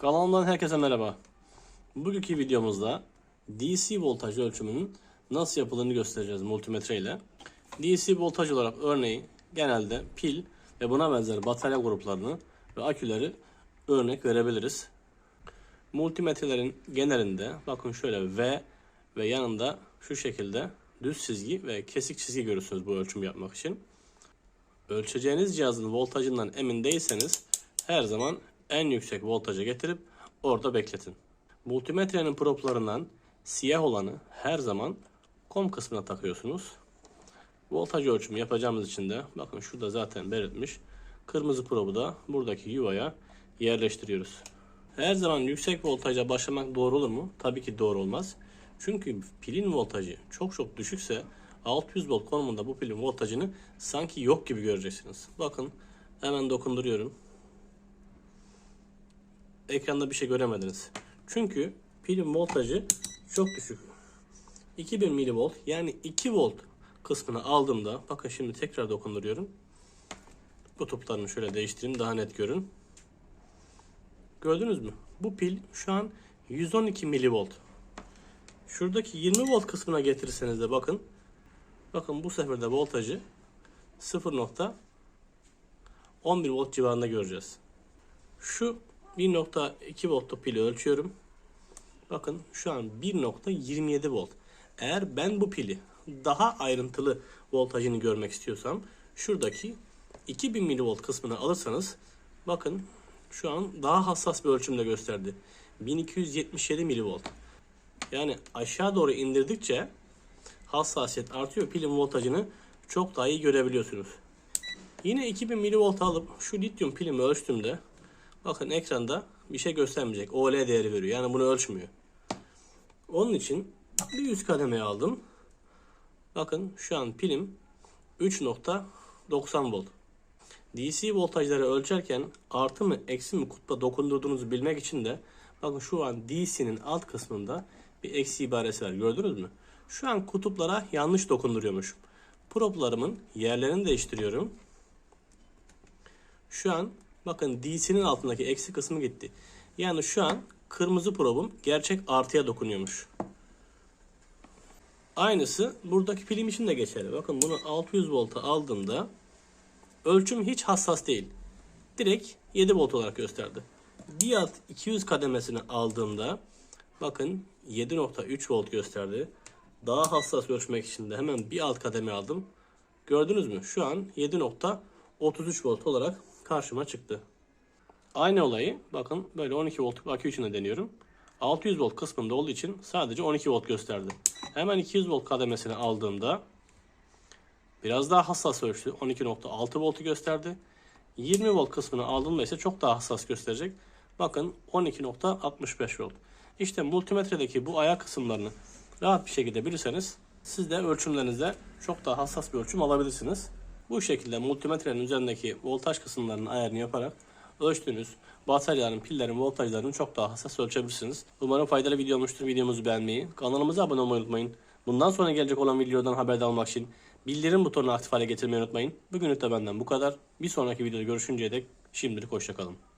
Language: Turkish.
Kanalımdan herkese merhaba. Bugünkü videomuzda DC voltaj ölçümünün nasıl yapıldığını göstereceğiz multimetre ile. DC voltaj olarak örneği genelde pil ve buna benzer batarya gruplarını ve aküleri örnek verebiliriz. Multimetrelerin genelinde bakın şöyle V ve yanında şu şekilde düz çizgi ve kesik çizgi görürsünüz bu ölçüm yapmak için. Ölçeceğiniz cihazın voltajından emin değilseniz her zaman en yüksek voltaja getirip orada bekletin. Multimetrenin proplarından siyah olanı her zaman kom kısmına takıyorsunuz. Voltaj ölçümü yapacağımız için de bakın şurada zaten belirtmiş. Kırmızı probu da buradaki yuvaya yerleştiriyoruz. Her zaman yüksek voltaja başlamak doğru olur mu? Tabii ki doğru olmaz. Çünkü pilin voltajı çok çok düşükse 600 volt konumunda bu pilin voltajını sanki yok gibi göreceksiniz. Bakın hemen dokunduruyorum. Ekranda bir şey göremediniz. Çünkü pilin voltajı çok düşük. 2000 milivolt yani 2 volt kısmını aldığımda bakın şimdi tekrar dokunduruyorum. Kutuplarını şöyle değiştireyim daha net görün. Gördünüz mü? Bu pil şu an 112 milivolt. Şuradaki 20 volt kısmına getirirseniz de bakın. Bakın bu sefer de voltajı 0.11 volt civarında göreceğiz. Şu 1.2 voltluk pili ölçüyorum. Bakın şu an 1.27 volt. Eğer ben bu pili daha ayrıntılı voltajını görmek istiyorsam şuradaki 2000 milivolt kısmını alırsanız bakın şu an daha hassas bir ölçümde gösterdi. 1277 milivolt. Yani aşağı doğru indirdikçe hassasiyet artıyor. Pilin voltajını çok daha iyi görebiliyorsunuz. Yine 2000 milivolt alıp şu lityum pilimi ölçtüğümde bakın ekranda bir şey göstermeyecek. OL değeri veriyor. Yani bunu ölçmüyor. Onun için bir üst kademeye aldım. Bakın şu an pilim 3.90 volt. DC voltajları ölçerken artı mı eksi mi kutba dokundurduğunuzu bilmek için de bakın şu an DC'nin alt kısmında bir eksi ibaresi var. Gördünüz mü? Şu an kutuplara yanlış dokunduruyormuşum. Proplarımın yerlerini değiştiriyorum. Şu an bakın DC'nin altındaki eksi kısmı gitti. Yani şu an kırmızı probum gerçek artıya dokunuyormuş. Aynısı buradaki pilim için de geçerli. Bakın bunu 600 volta aldığımda ölçüm hiç hassas değil. Direkt 7 volt olarak gösterdi. Bir alt 200 kademesini aldığımda bakın 7.3 volt gösterdi. Daha hassas ölçmek için de hemen bir alt kademe aldım. Gördünüz mü? Şu an 7.33 volt olarak karşıma çıktı. Aynı olayı bakın böyle 12 voltluk akü için de deniyorum. 600 volt kısmında olduğu için sadece 12 volt gösterdi. Hemen 200 volt kademesini aldığımda biraz daha hassas ölçtü. 12.6 voltu gösterdi. 20 volt kısmını aldığımda ise çok daha hassas gösterecek. Bakın 12.65 volt. İşte multimetredeki bu ayak kısımlarını rahat bir şekilde bilirseniz siz de ölçümlerinizde çok daha hassas bir ölçüm alabilirsiniz. Bu şekilde multimetrenin üzerindeki voltaj kısımlarının ayarını yaparak ölçtüğünüz bataryaların, pillerin voltajlarını çok daha hassas ölçebilirsiniz. Umarım faydalı video olmuştur. Videomuzu beğenmeyi, kanalımıza abone olmayı unutmayın. Bundan sonra gelecek olan videodan haberdar olmak için bildirim butonunu aktif hale getirmeyi unutmayın. Bugünlük de benden bu kadar. Bir sonraki videoda görüşünceye dek şimdilik hoşçakalın.